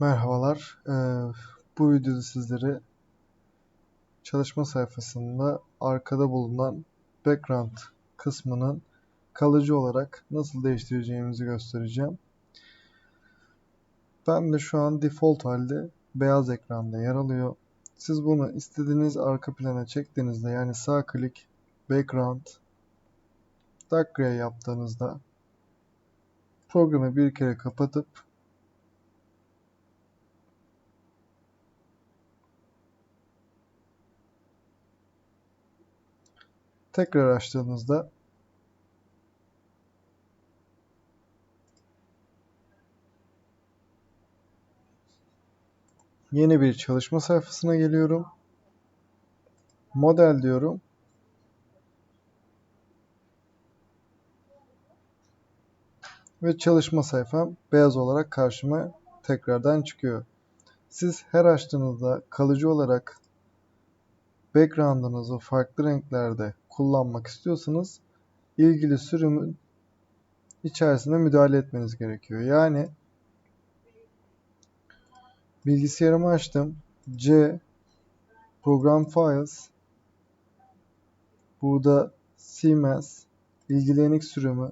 Merhabalar. Ee, bu videoda sizlere çalışma sayfasında arkada bulunan background kısmının kalıcı olarak nasıl değiştireceğimizi göstereceğim. Ben de şu an default halde beyaz ekranda yer alıyor. Siz bunu istediğiniz arka plana çektiğinizde yani sağ klik background dark gray yaptığınızda programı bir kere kapatıp Tekrar açtığınızda yeni bir çalışma sayfasına geliyorum. Model diyorum. Ve çalışma sayfam beyaz olarak karşıma tekrardan çıkıyor. Siz her açtığınızda kalıcı olarak background'ınızı farklı renklerde kullanmak istiyorsanız ilgili sürümün içerisine müdahale etmeniz gerekiyor. Yani bilgisayarımı açtım. C Program Files burada CMS ilgili Linux sürümü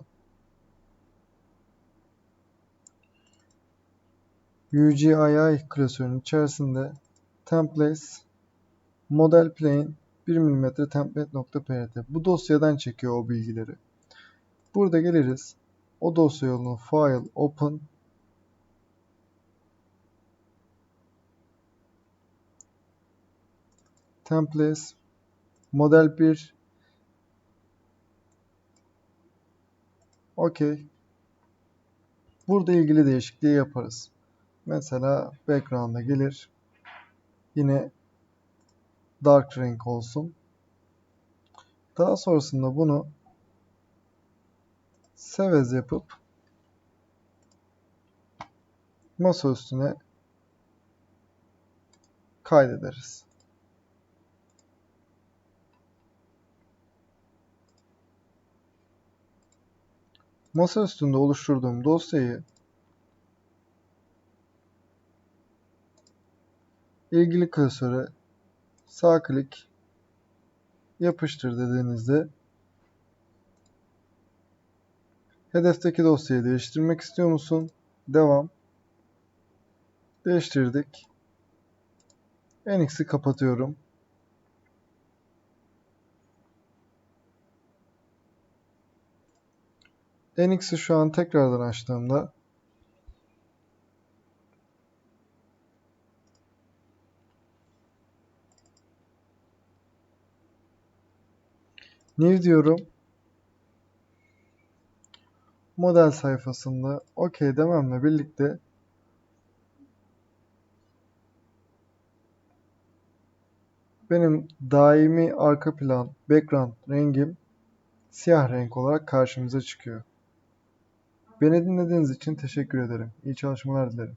UGII klasörünün içerisinde Templates Model Plane 1 mm template.prt bu dosyadan çekiyor o bilgileri. Burada geliriz. O dosya yolunu File, Open Templates Model 1 OK. Burada ilgili değişikliği yaparız. Mesela background'a gelir. Yine dark renk olsun. Daha sonrasında bunu sevez yapıp masa üstüne kaydederiz. Masa üstünde oluşturduğum dosyayı ilgili klasöre sağ klik yapıştır dediğinizde hedefteki dosyayı değiştirmek istiyor musun? Devam. Değiştirdik. NX'i kapatıyorum. NX'i şu an tekrardan açtığımda New diyorum. Model sayfasında OK dememle birlikte benim daimi arka plan background rengim siyah renk olarak karşımıza çıkıyor. Beni dinlediğiniz için teşekkür ederim. İyi çalışmalar dilerim.